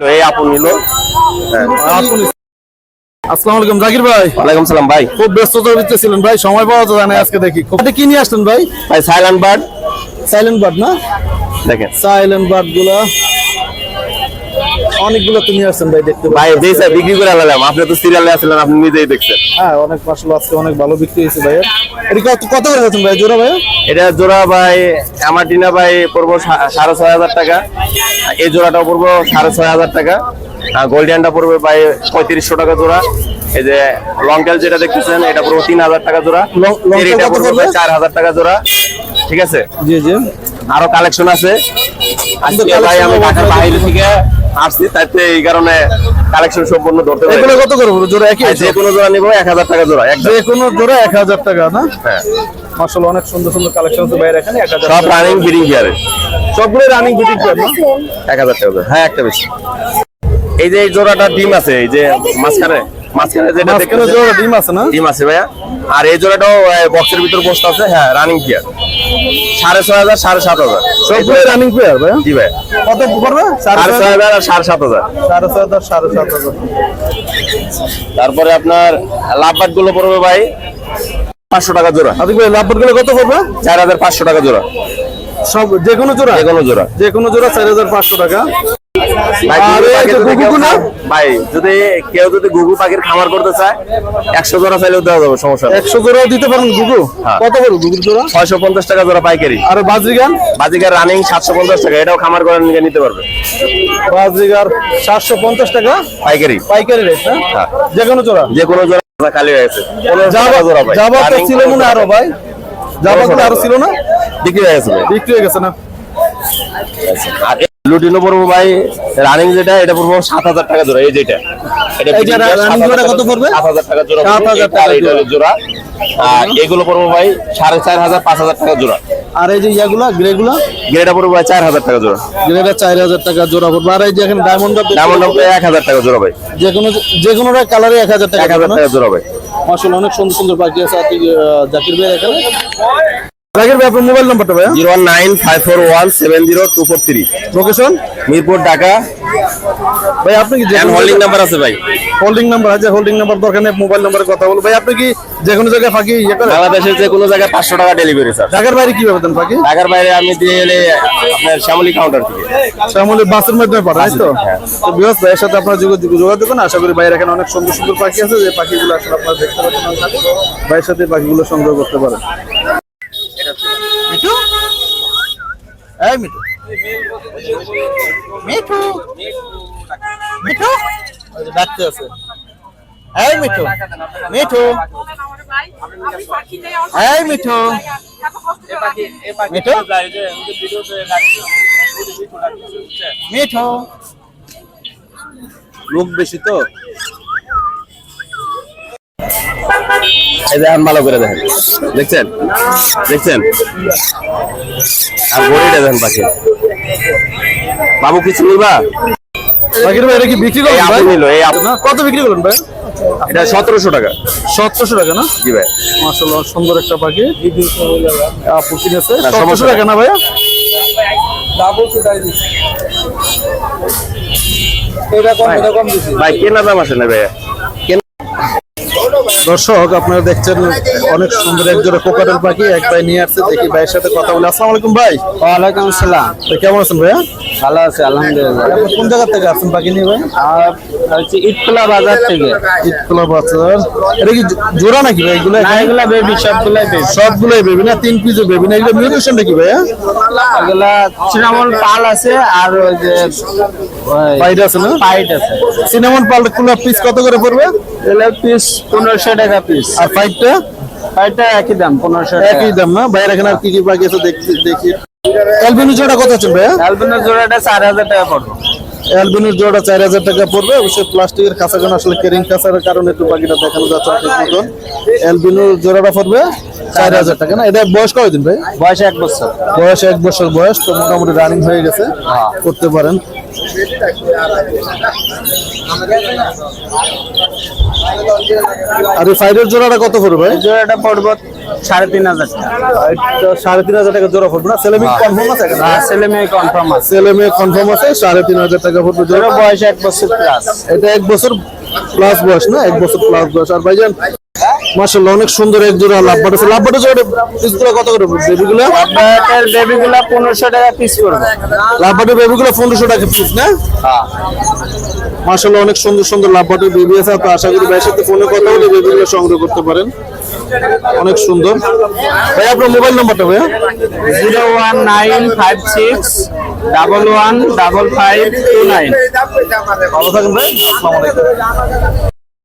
এই আপন নিল। হ্যাঁ। আসসালামু আলাইকুম জাকির ভাই। ওয়ালাইকুম সালাম ভাই। খুব ব্যস্ততার ভিতরে ছিলেন ভাই সময় পাওয়া তো জানে আজকে দেখি। এটা কি নিয়ে আসলেন ভাই? ভাই সাইলেন্ট বার্ড সাইলেন্ট বার্ড না? দেখেন। সাইলেন্ট বার্ডগুলা। অনেকগুলো তো নিয়ে আসছেন ভাই দেখতে ভাই যেই স্যার বিক্রি করে আপনি তো সিরিয়ালে আসলেন আপনি নিজেই দেখছেন। হ্যাঁ অনেক আজকে অনেক ভালো বিক্রি হয়েছে ভাই এটা কত কত করে যাচ্ছেন ভাই জোড়া ভাই এটা জোড়া ভাই আমাটিনা ভাই পড়ব সাড়ে ছয় হাজার টাকা। এই জোড়াটাও পড়ব সাড়ে ছয় হাজার টাকা। গোল্ডিয়ানটা পড়বে ভাই পঁয়ত্রিশশো টাকা জোড়া। এই যে লং টেল যেটা দেখতেছেন এটা পড়ব তিন হাজার টাকা জোড়া। এটা পড়বে? চার হাজার টাকা জোড়া। ঠিক আছে? জি জি। আরও কালেকশন আছে। আজকে ভাই আমি ঢাকার বাইরে থেকে আসছি তাইতে এই কারণে কালেকশন সম্পূর্ণ ধরতে পারি এগুলো কত করে? জোড়া একই যে কোনো জোড়া নিবো এক হাজার টাকা জোড়া যে কোনো জোড়া এক হাজার টাকা না? হ্যাঁ। মাসাল অনেক সুন্দর সুন্দর কালেকশন আছে ভাইয়ের এখানে এক হাজার সব রানিং ব্রিডিং সবগুলো রানিং না? এক হাজার টাকা জোড়া। হ্যাঁ একটা বেশি। এই যে এই জোড়াটা ডিম আছে এই যে মাঝখানে মাঝখানে যেটা দেখতেছেন, জোড়া ডিম আছে না? ডিম আছে ভাইয়া। আর এই জোড়াটাও বক্সের ভিতর বসতে আছে হ্যাঁ রানিং গিয়ার সাড়ে ছয় হাজার সাড়ে সাত হাজার। সবগুলো রানিং পেয়ার ভাই জি ভাই। কত পড়বে সাড়ে সাড়ে ছয় হাজার আর সাড়ে সাত হাজার। সাড়ে ছয় হাজার সাড়ে সাত হাজার। তারপরে আপনার লাভবাটগুলো পড়বে ভাই পাঁচশো টাকা জোড়া। আদিক ভাই লাভবাটগুলো কত পড়বে? চার হাজার পাঁচশো টাকা জোড়া। সব যে কোনো জোড়া? যে কোনো জোড়া। যে কোনো জোড়া চার হাজার পাঁচশো টাকা। ভাই, যদি কেউ যদি গুগু পাখির খামার করতে চায় একশো জোড়া চাইলেও দেওয়া যাবে সমস্যা একশো জোড়াও দিতে পারেন গুগু হ্যাঁ। কত করে গুগুর জোড়া? ছয়শো পঞ্চাশ টাকা জোড়া পাইকারি। আর বাজরিগান বাজিকার রানিং সাতশো পঞ্চাশ টাকা এটাও খামার করে নিয়ে নিতে পারবে। বাজরিগার সাতশো পঞ্চাশ টাকা? পাইকারি। পাইকারি রেট হ্যাঁ। যে কোনো জোড়া? যে কোনো জোড়া খালি হয়ে গেছে। যাবা তো ছিল মনে আরও ভাই। যাবা আরও ছিল না? বিক্রি হয়ে গেছে বিক্রি হয়ে গেছে না? আর লুটিনো পড়ব ভাই রানিং যেটা এটা পড়ব সাত হাজার টাকা জোড়া এই যেটা। এটা এই যে breeding running সাত হাজার টাকা- কত পড়বে? সাত হাজার টাকা জোড়া সাত হাজার টাকা আর এটা হলো জোড়া। আর এগুলো পড়ব ভাই সাড়ে চার হাজার পাঁচ হাজার টাকা জোড়া। আর এই যে ইয়াগুলা গ্রে গুলা গ্রেটা পড়ব ভাই চার হাজার টাকা জোড়া। গ্রেটা চার হাজার টাকা জোড়া পড়বে। আর এই যে এখানে ডায়মন্ড ডায়মন্ড এক হাজার টাকা জোড়া ভাই। যে কোনো যে কোনো কালারে এক হাজার টাকা এক হাজার টাকা জোড়া ভাই। মাসাল অনেক সুন্দর সুন্দর পাখি আছে জাকির ভাই এখানে। জাকির ভাই আপনার মোবাইল নাম্বারটা ভাই zero one nine five four one seven zero two four three. Location Mirpur Dhaka. ভাই আপনি কি হোল্ডিং নাম্বার আছে ভাই। হোল্ডিং নাম্বার আছে হোল্ডিং নাম্বার দরকার নেই মোবাইল নাম্বারে কথা বলব। ভাই আপনি কি যে কোনো জায়গায় ফাঁকি ইয়ে করেন? বাংলাদেশের যে কোনো জায়গায় পাঁচশো টাকা ডেলিভারি স্যার ঢাকার বাইরে কীভাবে দেন ফাঁকি? ঢাকার বাইরে আমি দিয়ে এলে আপনার শ্যামলী কাউন্টার থেকে। শ্যামলি বাসের মাধ্যমে পাঠায় তাই তো? হ্যাঁ। তো ভাইয়ের সাথে আপনার যোগাযোগ যোগাযোগ করুন। আশা করি ভাইয়ের এখানে অনেক সুন্দর সুন্দর পাখি আছে যে পাখিগুলো আসলে আপনারা দেখতে পাচ্ছেন। ভাইয়ের সাথে পাখিগুলো সংগ্রহ করতে পারেন মিঠু এই মিঠু। মিঠু। মিঠু? ডাকতে আছে। এই মিঠু। মিঠু। এই মিঠু। মিঠু? মিঠু। লোক বেশি তো? এই দেখেন ভালো করে দেখেন। দেখছেন? দেখছেন? আর গড়িটা দেখেন পাখি। বাবু কিছু নিবা? জাকির ভাই এটা কি বিক্রি এই করলেন ভাই? নিল এই আপু কত বিক্রি করলেন ভাই? এটা সতেরোশো টাকা। সতেরোশো টাকা না? জি ভাই। মাসাল্লাহ সুন্দর একটা পাখি। আপু কিনেছে? না, সতেরোশো সমস্যা টাকা না ভাইয়া? ভাই কেনা দাম আসে না ভাই দর্শক আপনারা দেখছেন অনেক সুন্দর এক জোড়া কোকাটেল পাখি। এক ভাই নিয়ে আসছে দেখি ভাইয়ের সাথে কথা বলে। আসসালামু আলাইকুম ভাই। ওয়ালাইকুম আসসালাম। ভাই, কেমন আছেন ভাইয়া? ভালো আছে আলহামদুলিল্লাহ। আপনি কোন জায়গা থেকে আসছেন পাখি নিয়ে ভাই? আর হচ্ছে ইটকলা বাজার থেকে। ইটকলা বাজার। এটা কি জোড়া নাকি ভাই? এগুলো না এগুলা বেবি সবগুলাই বেবি সবগুলোই বেবি না? তিন পিসও বেবি না? এগুলো মিউটেশনটা নাকি ভাইয়া? এগুলা তৃণমূল পাল আছে আর ওই যে পাইট আছে না? পাইট আছে। সিনেমন পাল কুলা পিস কত করে পড়বে? পিস পনেরোশো টাকা পিস আর ফাইটটা পাইটটা একই দাম পনেরোশো একই দাম না? বাইরে এখানে আর কি কি পাখি আছে দেখি দেখি। অ্যালবিনো জোড়া কত আছে ভাইয়া? অ্যালবিনোর জোড়াটা চার হাজার টাকা পড়বে। অ্যালবিনোর জোড়া চার হাজার টাকা পড়বে। অবশ্যই প্লাস্টিকের কাঁচাগান আসলে কেরিং কাঁচার কারণে একটু পাখিটা দেখানো যাচ্ছে না ঠিক মতন। অ্যালবিনোর জোড়াটা পড়বে চার হাজার টাকা না? এটা বয়স কয়দিন ভাই? বয়স এক বছর। বয়স এক বছর বয়স তো মোটামুটি রানিং হয়ে গেছে। করতে পারেন। আর এই ফাইডের জোড়াটা কত পড়বে ভাই? জোড়াটা পড়বে সাড়ে তিন হাজার টাকা। সাড়ে তিন হাজার টাকা জোড়া পড়বে না? ছেলে মেয়ে কনফার্ম আছে না আর ছেলে মেয়ে কনফার্ম আছে। ছেলে মেয়ে কনফার্ম আছে সাড়ে তিন হাজার টাকা পড়বে জোড়া। বয়স এক বছর প্লাস এটা এক বছর প্লাস বয়স না? এক বছর প্লাস বয়স। আর ভাইজান মাশাআল্লাহ অনেক সুন্দর এক জোড়া লাভবাট আছে লাভবাট জোড়া পিসগুলো কত করে বেবিগুলো বাটের বেবিগুলা পনেরোশো টাকা পিস করবে লাভবাটের বেবিগুলো পনেরোশো টাকা পিস না? মাশাআল্লাহ অনেক সুন্দর সুন্দর লাভবাটের বেবি আছে তো আশা করি ভাইয়ের সাথে ফোনে কথা বলে বেবিগুলো সংগ্রহ করতে পারেন। অনেক সুন্দর। ভাই আপনার মোবাইল নাম্বারটা ভাইয়া? Zero one nine five six double one double five two nine. ভালো থাকেন ভাই। আসসালামু আলাইকুম।